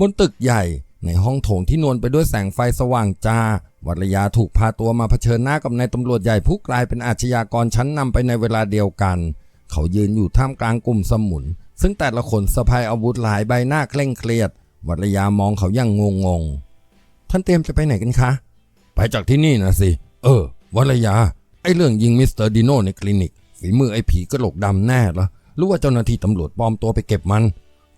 บนตึกใหญ่ในห้องโถงที่นวลไปด้วยแสงไฟสว่างจ้า วัรยาถูกพาตัวมาเผชิญหน้ากับนายตำรวจใหญ่ผู้กลายเป็นอาชญากรชั้นนำไปในเวลาเดียวกัน เขายืนอยู่ท่ามกลางกลุ่มสมุน ซึ่งแต่ละคนสะพายอาวุธหลายใบหน้าเคร่งเครียด วัรยามองเขาอย่างงงงท่านเตรียมจะไปไหนกันคะ ไปจากที่นี่นะสิ เออ วัรยา ไอเรื่องยิงมิสเตอร์ดิโนในคลินิกฝีมือไอผีกระโหลกดำแน่เหรอหรือว่าเจ้าหน้าที่ตำรวจปลอมตัวไปเก็บมัน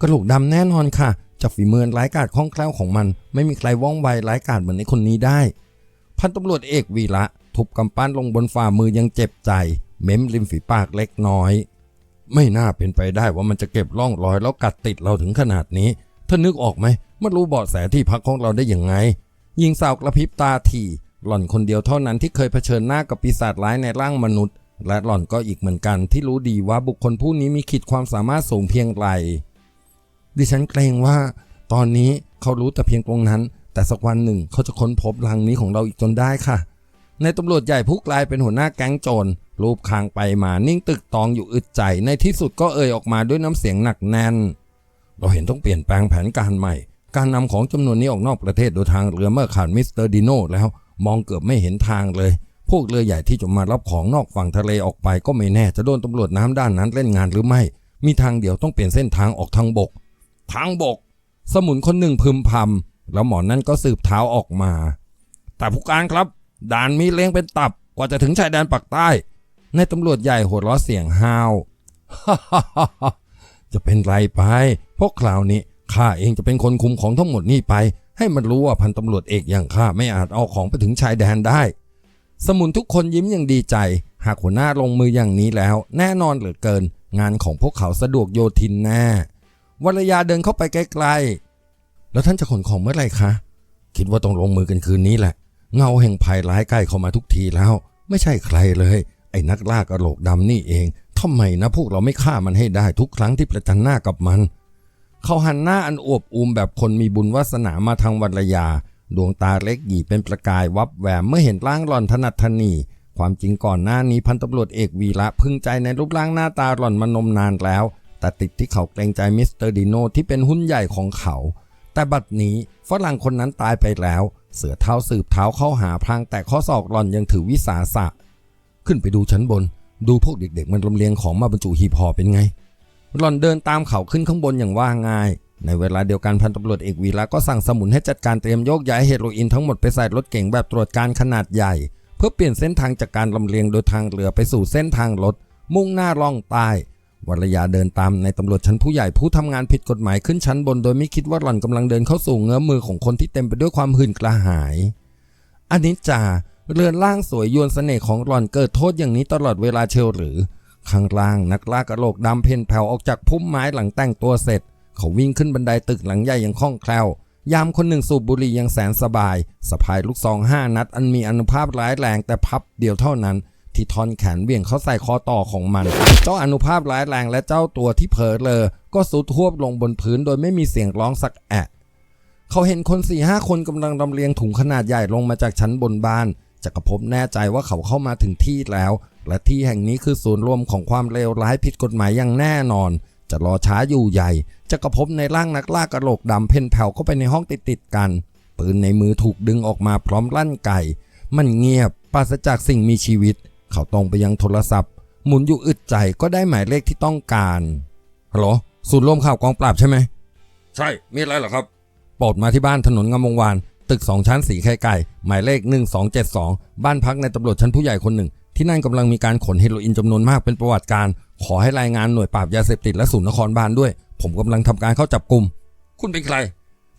กระโหลกดำแน่นอนค่ะ จากฝีมือร้ายกาจคล่องแคล่วของมัน ไม่มีใครว่องไวร้ายกาจเหมือนไอ้คนนี้ได้ พันตำรวจเอกวีระทุบกำปั้นลงบนฝ่ามือยังเจ็บใจ เม้มริมฝีปากเล็กน้อย ไม่น่าเป็นไปได้ว่ามันจะเก็บร่องรอยแล้วกัดติดเราถึงขนาดนี้ท่านนึกออกไหมมันรู้เบาะแสที่พักของเราได้อย่างไงยิงสาวกระพริบตาทีหล่อนคนเดียวเท่านั้นที่เคยเผชิญหน้ากับปีศาจร้ายในร่างมนุษย์ และหล่อนก็อีกเหมือนกันที่รู้ดีว่าบุคคลผู้นี้มีขีดความสามารถสูงเพียงไร ดิฉันเกรงว่าตอนนี้เขารู้แต่เพียงตรงนั้น แต่สักวันหนึ่งเขาจะค้นพบรังนี้ของเราอีกจนได้ค่ะ ในตำรวจใหญ่ผู้กลายเป็นหัวหน้าแก๊งโจรรูปคางไปมานิ่งตึกตองอยู่อึดใจ ในที่สุดก็เอ่ยออกมาด้วยน้ำเสียงหนักแน่น เราเห็นต้องเปลี่ยนแปลงแผนการใหม่ การนำของจำนวนนี้ออกนอกประเทศโดยทางเรือเมื่อขาดมิสเตอร์ดิโนแล้วมองเกือบไม่เห็นทางเลย พวกเรือใหญ่ที่จะมารับของนอกฝั่งทะเลออกไปก็ไม่แน่จะโดนตำรวจน้ำด้านนั้นเล่นงานหรือไม่ มีทางเดียวต้องเปลี่ยนเส้นทางออกทางบก ทางบก สมุนคนหนึ่งพึมพำแล้วหมอนั่นก็สืบเท้าออกมา แต่ผู้การครับ ด่านมีเลี้ยงเป็นตับกว่าจะถึงชายแดนปักใต้ในตำรวจใหญ่หัวเราะเสียงห้าวจะเป็นไรไปพราะคราวนี้ข้าเองจะเป็นคนคุมของทั้งหมดนี่ไป ให้มันรู้ว่าพันตำรวจเอกอย่างข้าไม่อาจเอาของไปถึงชายแดนได้ สมุนทุกคนยิ้มอย่างดีใจ หากหัวหน้าลงมืออย่างนี้แล้ว แน่นอนเหลือเกิน งานของพวกเขาสะดวกโยทินแน่ วรยาเดินเข้าไปใกลๆ แล้วท่านจะขนของเมื่อไหร่คะ คิดว่าต้องลงมือกันคืนนี้แหละ เงาแห่งภัยร้ายใกล้เข้ามาทุกทีแล้ว ไม่ใช่ใครเลย ไอ้นักล่ากระโหลกดำนี่เองทำไมนะพวกเราไม่ฆ่ามันให้ได้ทุกครั้งที่ประจันหน้ากับมัน เขาหันหน้าอันอวบอูมแบบคนมีบุญวาสนามาทางวรรยา ดวงตาเล็กหยีเป็นประกายวับแวมเมื่อเห็นร่างหล่อนถนัดทนีความจริงก่อนหน้านี้พันตำรวจเอกวีระพึงใจในรูปร่างหน้าตาหล่อนมานมนานแล้ว แต่ติดที่เขาเกรงใจมิสเตอร์ดิโนที่เป็นหุ้นใหญ่ของเขา แต่บัดนี้ฝรั่งคนนั้นตายไปแล้ว เสือเท้าสืบเท้าเข้าหาพรางแต่ข้อศอกหล่อนยังถือวิสาสะ ขึ้นไปดูชั้นบน ดูพวกเด็กๆ มันลำเลียงของมาบรรจุหีบห่อเป็นไง หล่อนเดินตามเขาขึ้นข้างบนอย่างว่าง่าย ในเวลาเดียวกันพันตำรวจเอกวีระก็สั่งสมุนให้จัดการเตรียมโยกย้ายเฮโรอีนทั้งหมดไปใส่รถเก๋งแบบตรวจการขนาดใหญ่ เพื่อเปลี่ยนเส้นทางจากการลำเลียงโดยทางเรือไปสู่เส้นทางรถมุ่งหน้าล่องใต้ วรยาเดินตามในตำรวจชั้นผู้ใหญ่ผู้ทำงานผิดกฎหมายขึ้นชั้นบน โดยไม่คิดว่าหล่อนกำลังเดินเข้าสู่เงื้อมือของคนที่เต็มไปด้วยความหื่นกระหายอนิจจาเรือนร่างสวยยวนเสน่ห์ของหล่อนเกิดโทษอย่างนี้ตลอดเวลาเชลหรือข้างล่างนักล่ากระโหลกดำเพ่นแผ่วออกจากพุ่มไม้หลังแต่งตัวเสร็จ เขาวิ่งขึ้นบันไดตึกหลังใหญ่อย่างคล่องแคล่วยามคนหนึ่งสูบบุหรี่อย่างแสนสบายสะพายลูกซองห้านัด อันมีอนุภาพร้ายแรงแต่พับเดียวเท่านั้น ที่ทอนแขนเบี่ยงเข้าใส่คอต่อของมัน เจ้าอนุภาพร้ายแรงและเจ้าตัวที่เผลอเลอก็สุดทวบลงบนพื้นโดยไม่มีเสียงร้องสักแอะ เขาเห็นคนสี่ห้าคนกำลังลำเลียงถุงขนาดใหญ่ลงมาจากชั้นบนบ้านจักรภพแน่ใจว่าเขาเข้ามาถึงที่แล้ว และที่แห่งนี้คือศูนย์รวมของความเลวร้ายผิดกฎหมายอย่างแน่นอน จะรอช้าอยู่ใหญ่จักรภพในร่างนักล่ากระโหลกดำเพ่นแผ่วเข้าไปในห้องติดๆกัน ปืนในมือถูกดึงออกมาพร้อมลั่นไก่ มันเงียบปราศจากสิ่งมีชีวิต เขาตรงไปยังโทรศัพท์ หมุนอยู่อึดใจก็ได้หมายเลขที่ต้องการฮัลโหลศูนย์รวมข่าวกองปราบใช่ไหมใช่มีอะไรเหรอครับโปรดมาที่บ้านถนนงามวงวาน ตึก2ชั้นสีไข่ไก่ หมายเลข 1272 บ้านพักในตำรวจชั้นผู้ใหญ่คนหนึ่ง ที่นั่นกำลังมีการขนเฮโรอีนจำนวนมากเป็นประวัติการ ขอให้รายงานหน่วยปราบยาเสพติดและศูนย์นครบาลด้วย ผมกำลังทำการเข้าจับกลุ่ม คุณเป็นใคร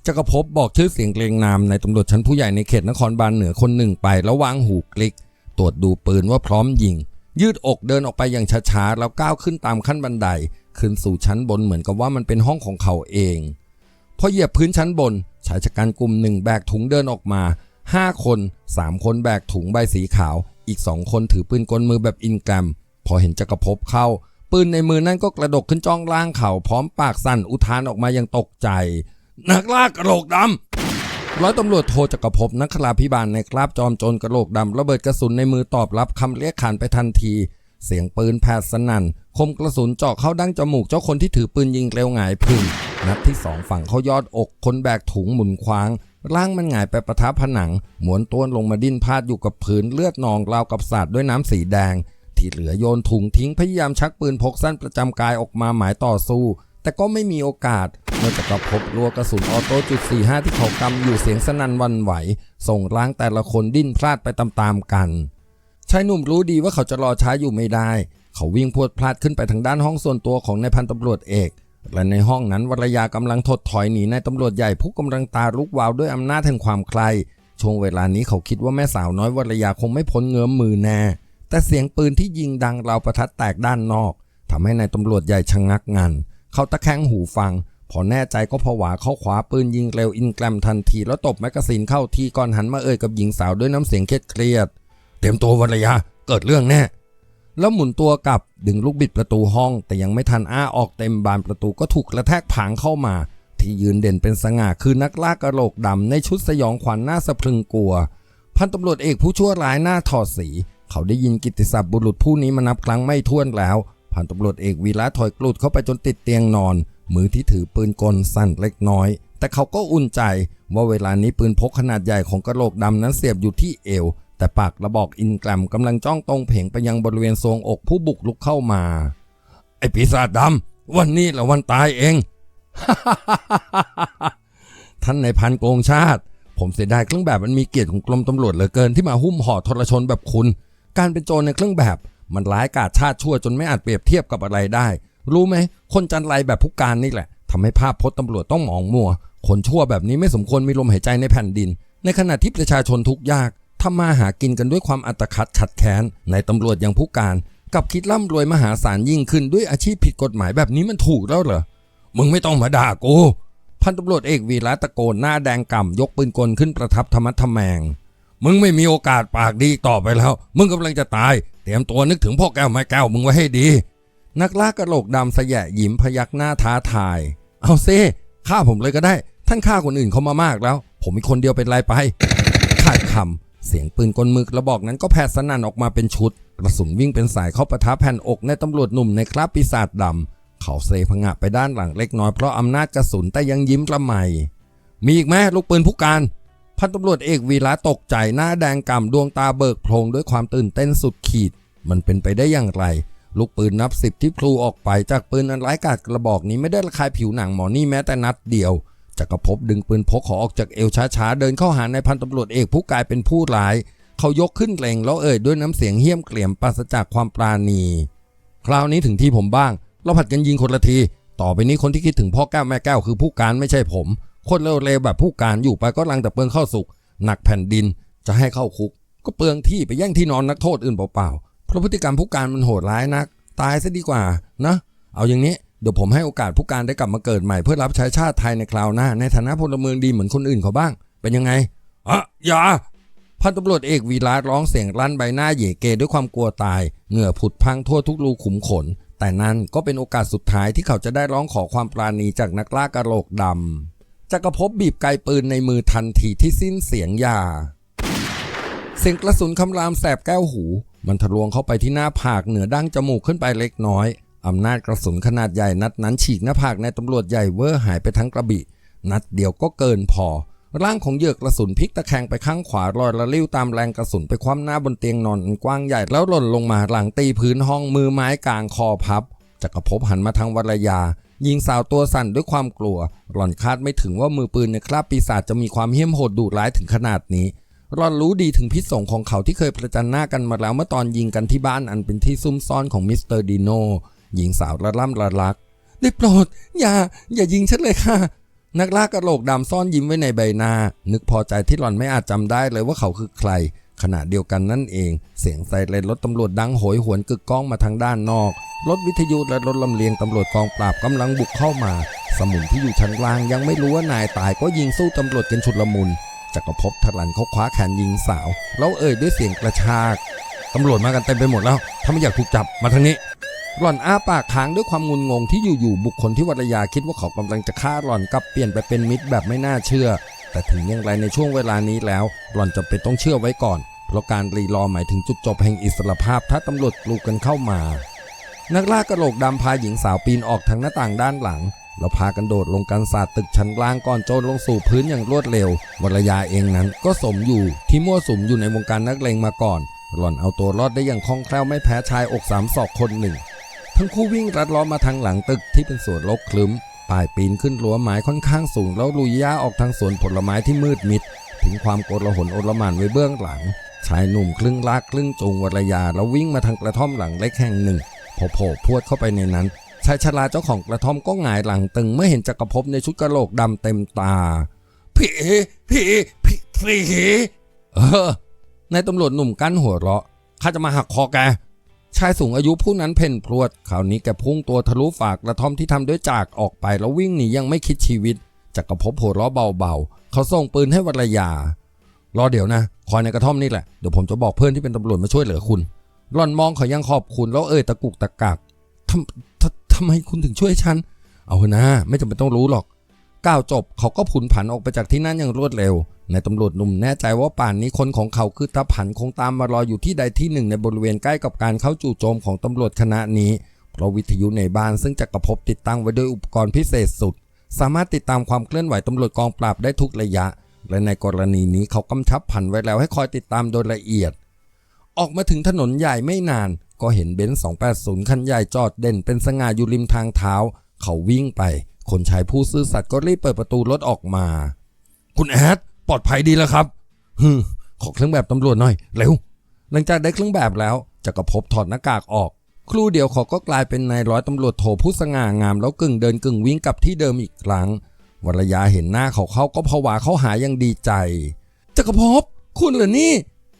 จักรภพบอกชื่อเสียงเกรงนามในตำรวจชั้นผู้ใหญ่ในเขตนครบาลเหนือคนหนึ่งไปแล้ววางหูกลิก ตรวจดูปืนว่าพร้อมยิง ยืดอกเดินออกไปอย่างช้าๆแล้วก้าวขึ้นตามขั้นบันได ขึ้นสู่ชั้นบนเหมือนกับว่ามันเป็นห้องของเขาเองพอเหยียบพื้นชั้นบนชายชะกันกลุ่มหนึ่งแบกถุงเดินออกมา 5 คน 3 คนแบกถุงใบสีขาว อีก 2 คนถือปืนกลมือแบบอินแกรม พอเห็นจักรภพเข้า ปืนในมือนั่นก็กระดกขึ้นจ้องล่างเขาพร้อมปากสั่นอุทานออกมาอย่างตกใจ นักล่ากระโหลกดำ ร้อยตำรวจโทจักรภพนักคลาพิบาลในคราบจอมโจรกระโหลกดำระเบิดกระสุนในมือตอบรับคำเรียกขานไปทันที เสียงปืนแผดสนั่น คมกระสุนเจาะเข้าดั้งจมูกเจ้าคนที่ถือปืนยิงเร็วหงายพึ่งนัดที่สองฝั่งเขายอดอก คนแบกถุงหมุนคว้าง ร่างมันหงายไปประทับผนัง หมวนต้วนลงมาดิ้นพาดอยู่กับพื้นเลือดนองราวกับสาดด้วยน้ำสีแดง ที่เหลือโยนถุงทิ้งพยายามชักปืนพกสั้นประจำกายออกมาหมายต่อสู้ แต่ก็ไม่มีโอกาส เมื่อจะกระพบรัวกระสุนออโต้จุด45 ที่เขากำอยู่เสียงสนั่นวันไหว ส่งร่างแต่ละคนดิ้นพลาดไปตามๆกันชายหนุ่มรู้ดีว่าเขาจะรอช้าอยู่ไม่ได้ เขาวิ่งพรวดพลาดขึ้นไปทางด้านห้องส่วนตัวของนายพันตำรวจเอกและในห้องนั้นวรยากำลังถดถอยหนีนายตำรวจใหญ่ผู้กำลังตาลุกวาวด้วยอำนาจแห่งความใคร่ช่วงเวลานี้เขาคิดว่าแม่สาวน้อยวรยาคงไม่พ้นเงื้อมมือแน่แต่เสียงปืนที่ยิงดังราวประทัดแตกด้านนอกทำให้นายตำรวจใหญ่ชะงักงัน เขาตะแคงหูฟัง พอแน่ใจก็ผวาเข้าขวาปืนยิงเร็วอินแกรมทันที แล้วตบแมกกาซีนเข้าทีก่อนหันมาเอ่ยกับหญิงสาวด้วยน้ำเสียงเครียดเครียดเตรียมตัววรยาเกิดเรื่องแน่แล้วหมุนตัวกลับดึงลูกบิดประตูห้อง แต่ยังไม่ทันอ้าออกเต็มบานประตูก็ถูกกระแทกผางเข้ามา ที่ยืนเด่นเป็นสง่าคือนักล่ากระโหลกดำในชุดสยองขวัญหน้าสะพรึงกลัว พันตำรวจเอกผู้ชั่วร้ายหน้าถอดสี เขาได้ยินกิตติศัพท์บุรุษผู้นี้มานับครั้งไม่ถ้วนแล้ว พันตำรวจเอกวีระถอยกลุดเข้าไปจนติดเตียงนอน มือที่ถือปืนกลสั่นเล็กน้อย แต่เขาก็อุ่นใจว่าเวลานี้ปืนพกขนาดใหญ่ของกระโหลกดำนั้นเสียบอยู่ที่เอว แต่ปากกระบอกอินแกรมกำลังจ้องตรงเพ่งไปยังบริเวณทรวงอกผู้บุกลุกเข้ามา ไอ้ปีศาจดำวันนี้ละวันตายเองท่านในพันโกงชาติ ผมเสียดายเครื่องแบบมันมีเกียรติของกรมตำรวจเหลือเกินที่มาหุ้มห่อทรชนแบบคุณ การเป็นโจรในเครื่องแบบ มันร้ายกาจชาติชั่วจนไม่อาจเปรียบเทียบกับอะไรได้ รู้ไหม คนจันไรแบบผู้การนี่แหละทำให้ภาพพจน์ตำรวจต้องหมองมัว คนชั่วแบบนี้ไม่สมควรมีลมหายใจในแผ่นดิน ในขณะที่ประชาชนทุกยากทำมาหากินกันด้วยความอัตคัดขัดแค้นในตำรวจอย่างผู้การ กับคิดร่ำรวยมหาศาลยิ่งขึ้นด้วยอาชีพผิดกฎหมายแบบนี้มันถูกแล้วเหรอมึงไม่ต้องมาด่ากูพันตำรวจเอกวีระตะโกนหน้าแดงก่ำยกปืนกลขึ้นประทับธรรมะทแมง มึงไม่มีโอกาสปากดีต่อไปแล้ว มึงกำลังจะตาย เตรียมตัวนึกถึงพ่อแก้วแม่แก้วมึงไว้ให้ดี นักล่ากระโหลกดำสยะยิ้มพยักหน้าท้าทาย เอาเซิฆ่าผมเลยก็ได้ ท่านฆ่าคนอื่นเขามามากแล้ว ผมมีคนเดียวเป็นไรไป ขาดคำเสียงปืนกลมือกระบอกนั้นก็แผดสนั่นออกมาเป็นชุด กระสุนวิ่งเป็นสายเข้าปะทะแผ่นอกในตำรวจหนุ่มในคราบปีศาจดำเขาเซพงะไปด้านหลังเล็กน้อยเพราะอำนาจกระสุนแต่ยังยิ้มละไมมีอีกไหมลูกปืนผู้การ พันตำรวจเอกวีระตกใจหน้าแดงก่ำดวงตาเบิกโพลงด้วยความตื่นเต้นสุดขีด มันเป็นไปได้อย่างไร ลูกปืนนับสิบที่พลูออกไปจากปืนอันไร้กาจกระบอกนี้ไม่ได้ระคายผิวหนังหมอนี่แม้แต่นัดเดียวจักรภพดึงปืนพกขอออกจากเอวช้าๆเดินเข้าหาในพันตำรวจเอกผู้กลายเป็นผู้ร้าย เขายกขึ้นเกรงแล้วเอ่ยด้วยน้ำเสียงเหี้ยมเกลี่ยมปราศจากความปราณี คราวนี้ถึงที่ผมบ้าง เราผัดกันยิงคนละที ต่อไปนี้คนที่คิดถึงพ่อแก้วแม่แก้วคือผู้การไม่ใช่ผม คนเลวๆแบบผู้การอยู่ไปก็รังแต่เปลืองข้าวสุกหนักแผ่นดินจะให้เข้าคุก ก็เปลืองที่ไปแย่งที่นอนนักโทษอื่นเปล่าๆเพราะพฤติกรรมผู้การมันโหดร้ายนัก ตายซะดีกว่านะเอาอย่างนี้เดี๋ยวผมให้โอกาสผู้การได้กลับมาเกิดใหม่เพื่อรับใช้ชาติไทยในคราวหน้า ในฐานะพลเมืองดีเหมือนคนอื่นเขาบ้าง เป็นยังไงอะอย่าพันตำรวจเอกวีระร้องเสียงลั่นใบหน้าเหยเกด้วยความกลัวตาย เหงื่อผุดพังทั่วทุกรูขุมขน แต่นั่นก็เป็นโอกาสสุดท้ายที่เขาจะได้ร้องขอความปราณีจากนักล่ากระโหลกดำ จักรภพบีบไกปืนในมือทันทีที่สิ้นเสียงยา เสียงกระสุนคำรามแสบแก้วหู มันทะลวงเข้าไปที่หน้าผากเหนือดั้งจมูกขึ้นไปเล็กน้อยอำนาจกระสุนขนาดใหญ่นัดนั้นฉีกหน้าผากในตำรวจใหญ่เวอร์หายไปทั้งกระบี่นัดเดียวก็เกินพอ ร่างของเหยือกกระสุนพลิกตะแคงไปข้างขวาลอยละลิ้วตามแรงกระสุนไปคว่ำหน้าบนเตียงนอนอันกว้างใหญ่แล้วหล่นลงมาหลังตีพื้นห้องมือไม้กลางคอพับจักรภพหันมาทางวรยา ยิงสาวตัวสั่นด้วยความกลัว หล่อนคาดไม่ถึงว่ามือปืนในคราบปีศาจจะมีความเหี้ยมโหดดุร้ายถึงขนาดนี้รอนรู้ดีถึงพิษสงของเขาที่เคยประจันหน้ากันมาแล้วเมื่อตอนยิงกันที่บ้านอันเป็นที่ซุ่มซ่อนของมิสเตอร์ดีโนหญิงสาวระล่ำระลักได้โปรด อย่า อย่ายิงฉันเลยค่ะ นักล่ากระโหลกดำซ่อนยิ้มไว้ในใบหน้า นึกพอใจที่หล่อนไม่อาจจำได้เลยว่าเขาคือใคร ขณะเดียวกันนั่นเอง เสียงไซเรนรถตำรวจดังโหยหวนกึกก้องมาทางด้านนอกรถวิทยุและรถลำเลียงตำรวจกองปราบกำลังบุกเข้ามา สมุนที่อยู่ชั้นล่างยังไม่รู้ว่านายตายก็ยิงสู้ตำรวจกันชุดละมุนจักรภพทลันเขาคว้าแขนยิงสาว แล้วเอ่ยด้วยเสียงกระชากตำรวจมากันเต็มไปหมดแล้ว ถ้าไม่อยากถูกจับมาทางนี้ หล่อนอ้าปากค้างด้วยความงุนงงที่อยู่ๆบุคคลที่วรยาคิดว่าเขากำลังจะฆ่าหล่อนกลับเปลี่ยนไปเป็นมิตรแบบไม่น่าเชื่อ แต่ถึงอย่างไรในช่วงเวลานี้แล้ว หล่อนจะเป็นต้องเชื่อไว้ก่อน เพราะการรีรอหมายถึงจุดจบแห่งอิสรภาพถ้าตำรวจกลูกกันเข้ามา นักล่ากระโหลกดำพาหญิงสาวปีนออกทางหน้าต่างด้านหลัง แล้วพากันโดดลงกันศาสตร์ตึกชั้นล่างก่อนโจรลงสู่พื้นอย่างรวดเร็ววรยาเองนั้นก็สมอยู่ที่มั่วสุมอยู่ในวงการนักเลงมาก่อน หล่อนเอาตัวรอดได้อย่างคล่องแคล่วไม่แพ้ชายอกสามศอกคนหนึ่ง ทั้งคู่วิ่งรัดล้อมมาทางหลังตึกที่เป็นสวนรกคลึ้มป่ายปีนขึ้นรั้วไม้ค่อนข้างสูงแล้วลุยย่าออกทางสวนผลไม้ที่มืดมิด ถึงความโกลาหลโอลหม่านไว้เบื้องหลัง ชายหนุ่มครึ่งลากครึ่งจูงวรยาแล้ววิ่งมาทางกระท่อมหลังเล็กแห่งหนึ่งพอโผล่พรวดเข้าไปในนั้นชายชราเจ้าของกระท่อมก็หงายหลังตึงเมื่อเห็นจักรภพในชุดกระโหลกดำเต็มตาผีผีผีผีเออนายตำรวจหนุ่มกั้นหัวเราะข้าจะมาหักคอแกชายสูงอายุผู้นั้นเพ่นพรวดคราวนี้แกพุ่งตัวทะลุฝากกระท่อมที่ทำด้วยจากออกไปแล้ววิ่งหนียังไม่คิดชีวิตจักรภพหัวเราะเบาๆเขาส่งปืนให้วรยารอเดี๋ยวนะ คอยในกระท่อมนี่แหละ เดี๋ยวผมจะบอกเพื่อนที่เป็นตำรวจมาช่วยเหลือคุณหลอนมองเขายังขอบคุณแล้วเอ่ยตะกุกตะกักทำทำทำไมคุณถึงช่วยฉัน เอาเถอะนะไม่จำเป็นต้องรู้หรอก ก้าวจบเขาก็ผุนผันออกไปจากที่นั่นอย่างรวดเร็ว ในายตำรวจหนุ่มแน่ใจว่าป่านนี้คนของเขาคือตาผันคงตามมารออยู่ที่ใดที่หนึ่งในบริเวณใกล้กับการเข้าจู่โจมของตำรวจคณะนี้ เพราะวิทยุในบ้านซึ่งจักรภพติดตั้งไว้ด้วยอุปกรณ์พิเศษสุด สามารถติดตามความเคลื่อนไหวตำรวจกองปราบได้ทุกระยะ และในกรณีนี้เขากำชับผันไว้แล้วให้คอยติดตามโดยละเอียด ออกมาถึงถนนใหญ่ไม่นาน ก็เห็นเบนซ์280 คันใหญ่จอดเด่นเป็นสง่าอยู่ริมทางเท้า เขาวิ่งไป คนชายผู้ซื่อสัตย์ก็รีบเปิดประตูรถออกมา คุณแอดปลอดภัยดีแล้วครับฮึขอเครื่องแบบตำรวจหน่อยเร็วหลังจากได้เครื่องแบบแล้วจักรภพถอดหน้ากากออก ครู่เดียวเขาก็กลายเป็นนายร้อยตำรวจโทผู้สง่างามแล้วกึ่งเดินกึ่งวิ่งกลับที่เดิมอีกครั้ง วรยาเห็นหน้าเขาเขาก็ผวาเขาหายังดีใจจักรภพคุณเหรอนี่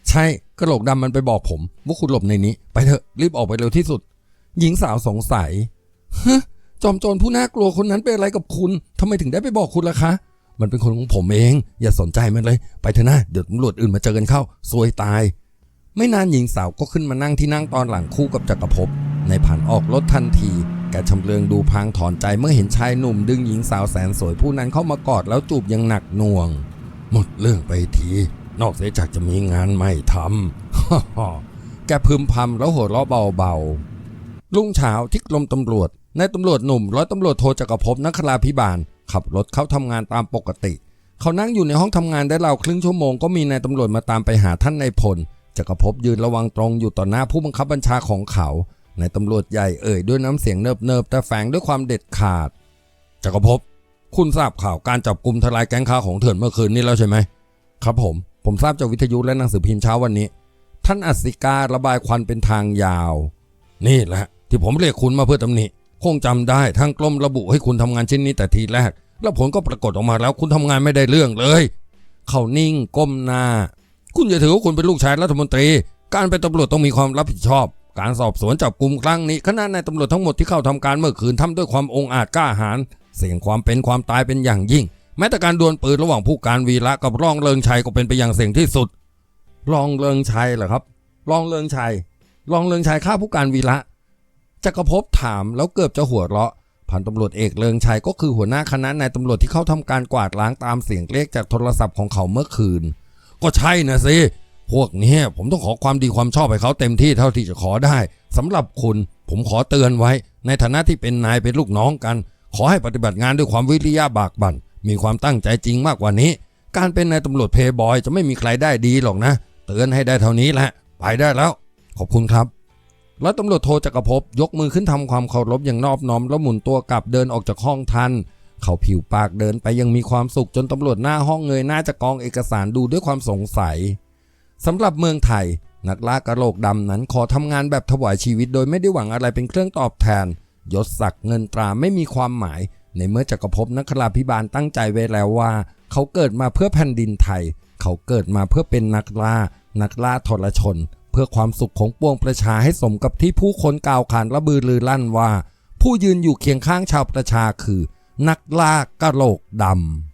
ใช่กระโหลกดำมันไปบอกผม ว่าคุณหลบในนี้ ไปเถอะรีบออกไปเร็วที่สุด หญิงสาวสงสัยฮะจอมโจรผู้น่ากลัวคนนั้นเป็นอะไรกับคุณทำไมถึงได้ไปบอกคุณล่ะคะ มันเป็นคนของผมเอง อย่าสนใจมันเลย ไปเถอะนะเดี๋ยวตำรวจอื่นมาเจอกันเข้าซวยตาย ไม่นานหญิงสาวก็ขึ้นมานั่งที่นั่งตอนหลังคู่กับจักรภพในผันออกรถทันที แกชำเลืองดูพลางถอนใจเมื่อเห็นชายหนุ่มดึงหญิงสาวแสนสวยผู้นั้นเข้ามากอดแล้วจูบอยังหนักหน่วง หมดเรื่องไปที นอกเสียจากจะมีงานไม่ทำแกพึมพำแล้วหัวเราะเบาๆรุ่งเช้าที่กรมตำรวจนายตำรวจหนุ่มร้อยตำรวจโทจักรภพนักคราพิบาล ขับรถเข้าทำงานตามปกติ เขานั่งอยู่ในห้องทำงานได้ราวครึ่งชั่วโมงก็มีนายตำรวจมาตามไปหาท่านนายพลจักรภพยืนระวังตรงอยู่ต่อหน้าผู้บังคับบัญชาของเขา นายตำรวจใหญ่เอ่ยด้วยน้ำเสียงเนิบๆแต่แฝงด้วยความเด็ดขาดจักรภพคุณทราบข่าวการจับกลุ่มทลายแก๊งค้าของเถื่อนเมื่อคืนนี้แล้วใช่ไหมครับผม ผมทราบจากวิทยุและหนังสือพิมพ์เช้าวันนี้ ท่านอัศการระบายควันเป็นทางยาว นี่แหละ ที่ผมเรียกคุณมาเพื่อตำหนิคงจำได้ทางกรมระบุให้คุณทำงานชิ้นนี้แต่ทีแรก แล้วผลก็ปรากฏออกมาแล้วคุณทำงานไม่ได้เรื่องเลย เขานิ่งก้มหน้า คุณอย่าถือว่าคุณเป็นลูกชายรัฐมนตรี การเป็นตำรวจต้องมีความรับผิดชอบ การสอบสวนจับกลุ่มครั้งนี้คณะนายตำรวจทั้งหมดที่เข้าทำการเมื่อคืนทำด้วยความองอาจกล้าหาญเสี่ยงความเป็นความตายเป็นอย่างยิ่ง แม้แต่การดวลปืนระหว่างผู้การวีระกับรองเลิงชัยก็เป็นไปอย่างเสี่ยงที่สุดรองเลิงชัยเหรอครับรองเลิงชัยรองเลิงชัยฆ่าผู้การวีระจักรภพถามแล้วเกือบจะหัวเราะพันตำรวจเอกเลิงชัยก็คือหัวหน้าคณะนายตำรวจที่เข้าทำการกวาดล้างตามเสียงเรียกจากโทรศัพท์ของเขาเมื่อคืน ก็ใช่นะสิ พวกนี้ผมต้องขอความดีความชอบให้เขาเต็มที่เท่าที่จะขอได้สำหรับคุณผมขอเตือนไว้ ในฐานะที่เป็นนายเป็นลูกน้องกัน ขอให้ปฏิบัติงานด้วยความวิริยะบากบั่นมีความตั้งใจจริงมากกว่านี้ การเป็นนายตำรวจเพย์บอยจะไม่มีใครได้ดีหรอกนะ เตือนให้ได้เท่านี้แหละไปได้แล้ว ขอบคุณครับแล้วตำรวจโทจักรภพยกมือขึ้นทำความเคารพอย่างนอบน้อมแล้วหมุนตัวกลับเดินออกจากห้องทันเขาผิวปากเดินไปยังมีความสุขจนตำรวจหน้าห้องเงยหน้าจะกองเอกสารดูด้วยความสงสัย สำหรับเมืองไทย นักล่ากระโหลกดำนั้นขอทำงานแบบถวายชีวิตโดยไม่ได้หวังอะไรเป็นเครื่องตอบแทน ยศศักดิ์เงินตราไม่มีความหมาย ในเมื่อจักรภพนักคราพิบาลตั้งใจไว้แล้วว่า เขาเกิดมาเพื่อแผ่นดินไทย เขาเกิดมาเพื่อเป็นนักล่า นักล่าทรชน เพื่อความสุขของปวงประชาให้สมกับที่ผู้คนกล่าวขานระบือลือลั่นว่า ผู้ยืนอยู่เคียงข้างชาวประชาคือ นักล่ากระโหลกดำ